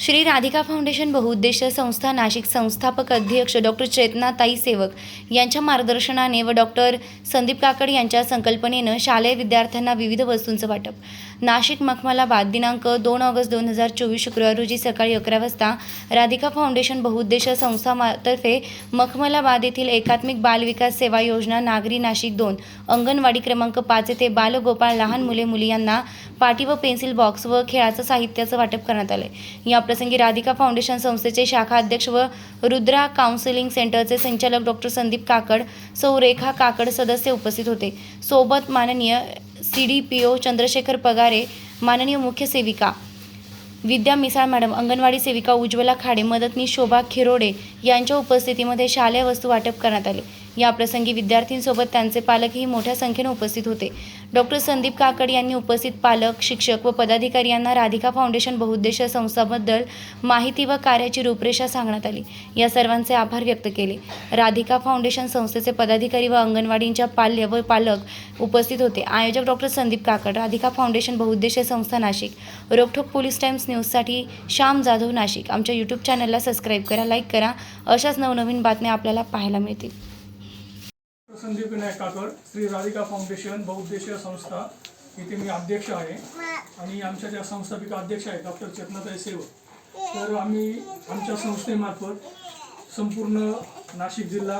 Shri Radhika foundation बहुउद्देशीय संस्था नाशिक संस्थापक अध्यक्ष डॉक्टर चेतनाताई सेवक यांच्या मार्गदर्शनाने व डॉक्टर संदीप काकड यांच्या संकल्पनेनं शालेय विद्यार्थ्यांना विविध वस्तूंचं वाटप. नाशिक मखमलाबाद दिनांक दोन ऑगस्ट दोन हजार चोवीस शुक्रवार रोजी सकाळी अकरा वाजता राधिका फाउंडेशन बहुउद्देशीय संस्था मखमलाबाद येथील एकात्मिक बाल विकास सेवा योजना नागरी नाशिक दोन अंगणवाडी क्रमांक पाच येथे बालगोपाळ लहान मुले मुली यांना पाटी व पेन्सिल बॉक्स व खेळाचं साहित्याचं वाटप करण्यात आलं या प्रसंगी राधिका फाउंडेशन संस्थेचे शाखा अध्यक्ष व रुद्रा काउन्सिलिंग सेंटरचे संचालक डॉक्टर संदीप काकड सौ रेखा काकड सदस्य उपस्थित होते. सोबत माननीय C D P O Chandrashekhar Pagare माननीय मुख्य सेविका विद्या मिसाळ मॅडम अंगणवाडी सेविका उज्ज्वला खाडे मदतनीस शोभा खिरोडे यांच्या उपस्थितीमध्ये शालेय वस्तू वाटप करण्यात आले. या प्रसंगी विद्यार्थ्यांसोबत त्यांचे पालकही मोठ्या संख्येने उपस्थित होते. डॉक्टर संदीप काकड यांनी उपस्थित पालक शिक्षक व पदाधिकारी यांना राधिका फाउंडेशन बहुउद्देशीय संस्थाबद्दल माहिती व कार्याची रूपरेषा सांगण्यात आली. या सर्वांचे आभार व्यक्त केले. राधिका फाउंडेशन संस्थेचे पदाधिकारी व अंगणवाडींच्या पाल्य व पालक उपस्थित होते. आयोजक डॉक्टर संदीप काकड राधिका फाउंडेशन बहुउद्देशीय संस्था नाशिक रोखोक पोलीस टाइम्स न्यूजसाठी श्याम जाधव नाशिक. आमच्या यूट्यूब चॅनलला सबस्क्राईब करा लाईक करा. अशाच नवनवीन बातम्या आपल्याला पाहायला मिळतील. संदीप विनायक काकड श्री राधिका फाउंडेशन बहुउद्देशीय संस्था. इथे मी अध्यक्ष आहे. आणि आमच्या ज्या संस्थापिका अध्यक्ष आहेत डॉक्टर चेतनाताई सेवक तर आम्ही आमच्या संस्थेमार्फत संपूर्ण नाशिक जिल्हा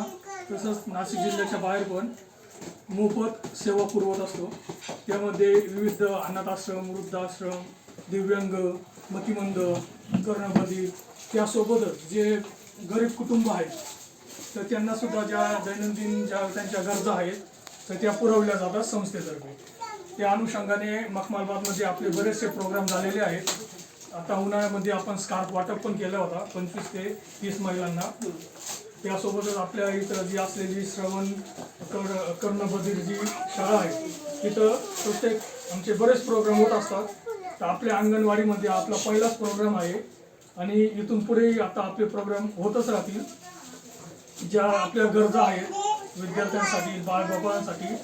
तसंच नाशिक जिल्ह्याच्या बाहेर पण मोफत सेवा पुरवत असतो. त्यामध्ये विविध अनाथाश्रम वृद्धाश्रम दिव्यांग मतिमंद कर्णबधिर त्यासोबतच जे गरीब कुटुंब आहेत तर त्यांना सुद्धा ज्या दैनंदिन ज्या त्यांच्या गरजा आहेत तर त्या पुरवल्या जातात संस्थेतर्फे. त्या अनुषंगाने मखमालबादमध्ये आपले बरेचसे प्रोग्राम झालेले आहेत. आता उन्हाळ्यामध्ये आपण स्कार्फ वाटप पण केला होता पंचवीस ते तीस महिलांना. त्यासोबतच आपल्या इथं जी असलेली श्रवण कर कर्णबधीर जी शाळा आहे तिथं प्रत्येक आमचे बरेच प्रोग्राम होत असतात. तर आपल्या अंगणवाडीमध्ये आपला पहिलाच प्रोग्राम आहे. आणि इथून पुढेही आता आपले प्रोग्राम होतच राहतील. ज्या आपल्या गरजा आहेत विद्यार्थ्यांसाठी बाळगोपाळांसाठी.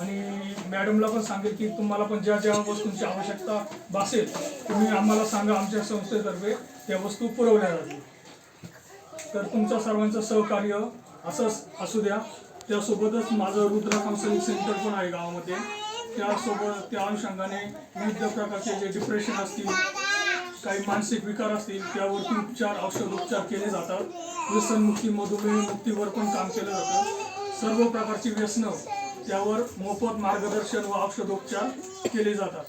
आणि मॅडमला पण सांगेल की तुम्हाला पण ज्या ज्या वस्तूंची आवश्यकता भासेल तुम्ही आम्हाला सांगा आमच्या संस्थेतर्फे त्या वस्तू पुरवल्या जातील. तर तुमच्या सर्वांचं सहकार्य असंच असू द्या. त्यासोबतच माझं रुद्रा काउन्सिलिंग सेंटर पण आहे गावामध्ये. त्यासोबत त्या अनुषंगाने विविध प्रकारचे जे डिप्रेशन असतील काही मानसिक विकार असतील त्यावरती उपचार औषध उपचार केले जातात. व्यसनमुक्ती मधुमेह मुक्तीवर पण काम केलं जातं. सर्व प्रकारची व्यसनं त्यावर मोफत मार्गदर्शन व औषधोपचार केले जातात.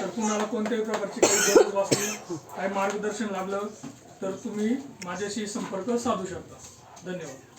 तर कुणाला कोणत्याही प्रकारची काही गरज वाचली काही मार्गदर्शन लागलं तर तुम्ही माझ्याशी संपर्क साधू शकता. धन्यवाद.